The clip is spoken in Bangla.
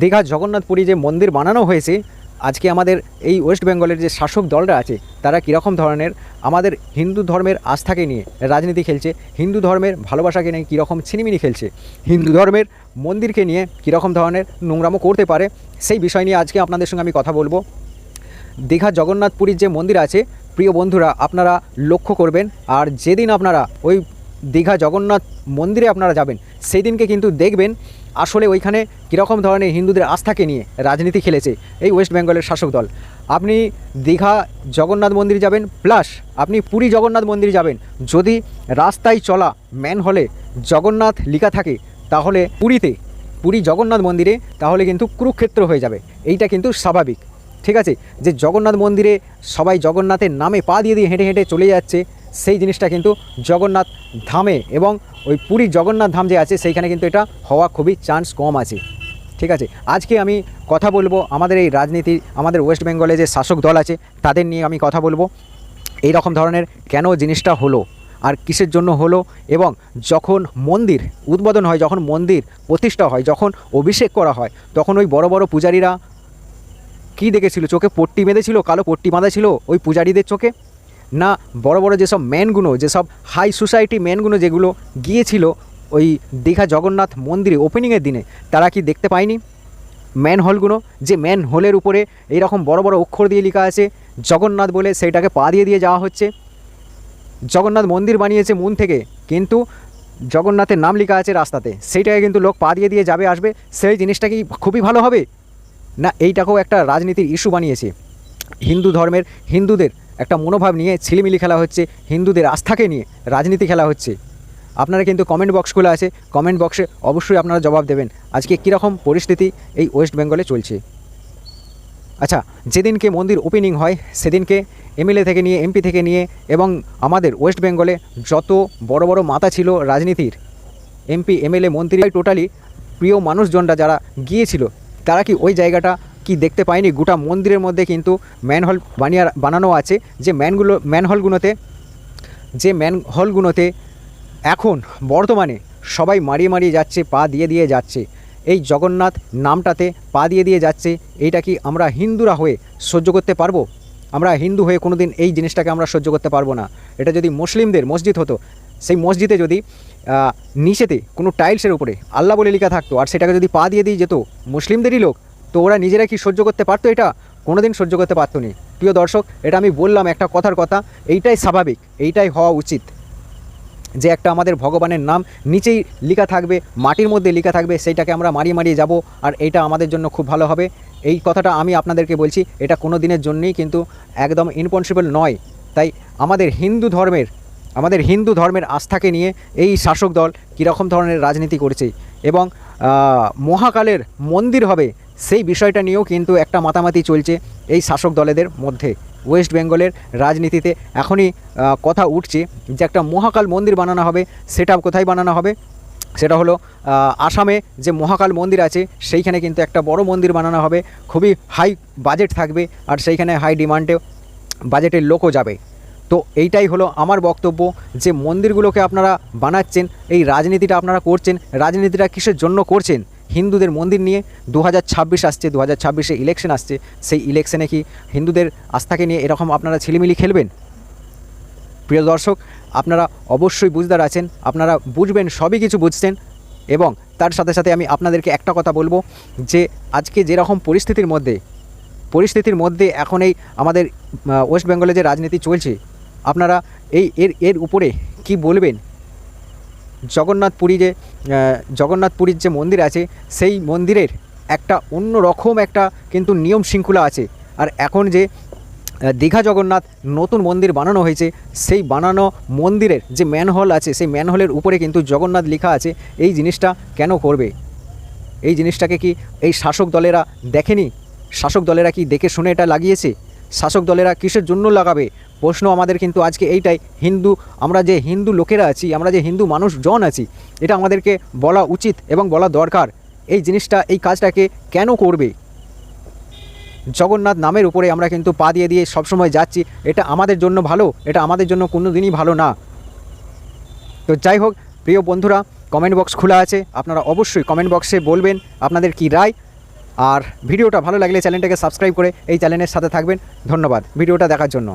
দীঘা জগন্নাথপুরী যে মন্দির বানানো হয়েছে, আজকে আমাদের এই ওয়েস্ট বেঙ্গলের যে শাসক দলরা আছে, তারা কীরকম ধরনের আমাদের হিন্দু ধর্মের আস্থাকে নিয়ে রাজনীতি খেলছে, হিন্দু ধর্মের ভালোবাসাকে নিয়ে কীরকম ছিনিমিনি খেলছে, হিন্দু ধর্মের মন্দিরকে নিয়ে কীরকম ধরনের নোংরামো করতে পারে, সেই বিষয় নিয়ে আজকে আপনাদের সঙ্গে আমি কথা বলব। দীঘা জগন্নাথপুরীর যে মন্দির আছে, প্রিয় বন্ধুরা, আপনারা লক্ষ্য করবেন, আর যেদিন আপনারা ওই দীঘা জগন্নাথ মন্দিরে আপনারা যাবেন। সেই দিনকে কিন্তু দেখবেন আসলে ওইখানে কীরকম ধরনের হিন্দুদের আস্থাকে নিয়ে রাজনীতি খেলেছে এই ওয়েস্ট বেঙ্গলের শাসক দল। আপনি দীঘা জগন্নাথ মন্দির যাবেন, প্লাস আপনি পুরী জগন্নাথ মন্দির যাবেন। যদি রাস্তায় চলা ম্যান হলে জগন্নাথ লেখা থাকে, তাহলে পুরীতে, পুরী জগন্নাথ মন্দিরে তাহলে কিন্তু কুরুক্ষেত্র হয়ে যাবে। এইটা কিন্তু স্বাভাবিক। ঠিক আছে? যে জগন্নাথ মন্দিরে সবাই জগন্নাথের নামে পা দিয়ে দিয়ে হেঁটে হেঁটে চলে যাচ্ছে সেই জিনিসটা কিন্তু জগন্নাথ ধামে এবং ওই পুরী জগন্নাথ ধাম যে আছে, সেইখানে কিন্তু এটা হওয়া খুবই চান্স কম আছে। ঠিক আছে? আজকে আমি কথা বলব আমাদের এই রাজনীতি আমাদের ওয়েস্ট বেঙ্গলে যে শাসক দল আছে, তাদের নিয়ে আমি কথা বলব। এই রকম ধরনের কেন জিনিসটা হলো, আর কিসের জন্য হলো, এবং যখন মন্দির উদ্বোধন হয়, যখন মন্দির প্রতিষ্ঠা হয়, যখন অভিষেক করা হয়, তখন ওই বড় বড় পূজারীরা কী দেখেছিল? চোখে পট্টি বেঁধেছিল? কালো পট্টি বাঁধা ছিল ওই পূজারীদের চোখে? না বড় বড় যেসব ম্যানগুলো, যেসব হাই সোসাইটি ম্যানগুলো যেগুলো গিয়েছিল ওই দীঘা জগন্নাথ মন্দিরে ওপেনিংয়ের দিনে, তারা কি দেখতে পায়নি? ম্যান হলগুলো, যে ম্যান হোলের উপরে এইরকম বড় বড় অক্ষর দিয়ে লেখা আছে, জগন্নাথ বলে সেইটাকে পা দিয়ে দিয়ে যাওয়া হচ্ছে। জগন্নাথ মন্দির বানিয়েছে মুন থেকে, কিন্তু জগন্নাথের নাম লেখা আছে রাস্তাতে, সেইটাকে কিন্তু লোক পা দিয়ে দিয়ে যাবে, আসবে, সেই জিনিসটা কি খুবই ভালো হবে? না, এইটাকেও একটা রাজনীতির ইস্যু বানিয়েছে। হিন্দু ধর্মের, হিন্দুদের একটা মনোভাব নিয়ে ছিলিমিলি খেলা হচ্ছে, হিন্দুদের আস্থাকে নিয়ে রাজনীতি খেলা হচ্ছে। আপনারা কিন্তু কমেন্ট বক্স আছে কমেন্ট বক্সে অবশ্যই আপনারা জবাব দেবেন, আজকে কীরকম পরিস্থিতি এই ওয়েস্ট বেঙ্গলে চলছে। আচ্ছা যেদিনকে মন্দির ওপেনিং হয়, সেদিনকে এমএলএ থেকে নিয়ে এমপি থেকে নিয়ে এবং আমাদের ওয়েস্ট বেঙ্গলে যত বড় বড় মাথা ছিল রাজনীতির এমপি এমএলএ মন্ত্রী টোটালি প্রিয় মানুষজনরা যারা গিয়েছিল, তারা কি ওই জায়গাটা কি দেখতে পাইনি। গোটা মন্দিরের মধ্যে কিন্তু ম্যানহল বানিয়ে বানানো আছে। যে ম্যানগুলো ম্যানহলগুলোতে যে ম্যান হলগুলোতে এখন বর্তমানে সবাই মারিয়ে মারিয়ে যাচ্ছে, পা দিয়ে দিয়ে যাচ্ছে। এই জগন্নাথ নামটাতে পা দিয়ে দিয়ে যাচ্ছে। এইটা কি আমরা হিন্দুরা হয়ে সহ্য করতে পারব? আমরা হিন্দু হয়ে কোনো দিন এই জিনিসটাকে আমরা সহ্য করতে পারব না। এটা যদি মুসলিমদের মসজিদ হতো, সেই মসজিদে যদি নিচেতে কোনো টাইলসের উপরে আল্লাহ বলে লেখা থাকতো, আর সেটাকে যদি পা দিয়ে দিয়ে যেত, মুসলিমদেরই লোক তো ওরা নিজেরা কি সহ্য করতে পারতো এটা? কোনো দিন সহ্য করতে পারতো না। প্রিয় দর্শক, এটা আমি বললাম একটা কথার কথা, এইটাই স্বাভাবিক, এইটাই হওয়া উচিত যে একটা আমাদের ভগবানের নাম নিচেই লেখা থাকবে, মাটির মধ্যে লেখা থাকবে, সেইটাকে আমরা মারিয়ে মারিয়ে যাব, আর এটা আমাদের জন্য খুব ভালো হবে। এই কথাটা আমি আপনাদেরকে বলছি, এটা কোনো দিনের জন্যই কিন্তু একদম ইনপসিবল নয়। তাই আমাদের হিন্দু ধর্মের, আমাদের হিন্দু ধর্মের আস্থাকে নিয়ে এই শাসক দল কীরকম ধরনের রাজনীতি করছে এবং মহাকালের মন্দির হবে, সেই বিষয়টা নিয়েও কিন্তু একটা মাতামাতি চলছে এই শাসক দলেদের মধ্যে। ওয়েস্ট বেঙ্গলের রাজনীতিতে এখনই কথা উঠছে যে একটা মহাকাল মন্দির বানানো হবে, সেটা কোথায় বানানো হবে? সেটা হলো আসামে যে মহাকাল মন্দির আছে, সেইখানে কিন্তু একটা বড় মন্দির বানানো হবে, খুবই হাই বাজেট থাকবে, আর সেইখানে হাই ডিমান্ডে বাজেটের লোকও যাবে। তো এইটাই হলো আমার বক্তব্য যে মন্দিরগুলোকে আপনারা বানাচ্ছেন, এই রাজনীতিটা আপনারা করছেন, রাজনীতিটা কিসের জন্য করছেন? হিন্দুদের মন্দির নিয়ে দু হাজার ছাব্বিশ আসছে দু হাজার ছাব্বিশে ইলেকশন আসছে, সেই ইলেকশনে কি হিন্দুদের আস্থাকে নিয়ে এরকম আপনারা ছিলিমিলি খেলবেন? প্রিয় দর্শক, আপনারা অবশ্যই বুঝদার আছেন, আপনারা বুঝবেন, সবই কিছু বুঝছেন এবং তার সাথে সাথে আমি আপনাদেরকে একটা কথা বলব যে আজকে যেরকম পরিস্থিতির মধ্যে পরিস্থিতির মধ্যে এখন এই আমাদের ওয়েস্ট বেঙ্গলে যে রাজনীতি চলছে আপনারা এই এর এর উপরে কি বলবেন? জগন্নাথ পুরী যে জগন্নাথ পুরীর যে মন্দির আছে, সেই মন্দিরের একটা অন্য রকম একটা কিন্তু নিয়ম শৃঙ্খলা আছে। আর এখন যে দীঘা জগন্নাথ নতুন মন্দির বানানো হয়েছে, সেই বানানো মন্দিরের যে ম্যানহল আছে, সেই ম্যানহলের উপরে কিন্তু জগন্নাথ লেখা আছে, এই জিনিসটা কেন করবে? এই জিনিসটাকে কি এই শাসক দলেরা দেখেনি? শাসক দলেরা কি দেখে শুনে এটা লাগিয়েছে? শাসক দলেরা কিসের জন্য লাগাবে? প্রশ্ন আমাদের কিন্তু আজকে এইটাই। হিন্দু, আমরা যে হিন্দু লোকেরা আছি, আমরা যে হিন্দু মানুষজন আছি, এটা আমাদেরকে বলা উচিত এবং বলা দরকার। এই জিনিসটা, এই কাজটাকে কেন করবে? জগন্নাথ নামের উপরে আমরা কিন্তু পা দিয়ে দিয়ে সবসময় যাচ্ছি, এটা আমাদের জন্য ভালো, এটা আমাদের জন্য কোনো দিনই ভালো না। তো যাই হোক, প্রিয় বন্ধুরা কমেন্ট বক্স খোলা আছে, আপনারা অবশ্যই কমেন্ট বক্সে বলবেন, আপনাদের কি রায়? আর ভিডিওটা ভালো লাগলে চ্যানেলটাকে সাবস্ক্রাইব করে এই চ্যানেলের সাথে থাকবেন। ধন্যবাদ ভিডিওটা দেখার জন্য।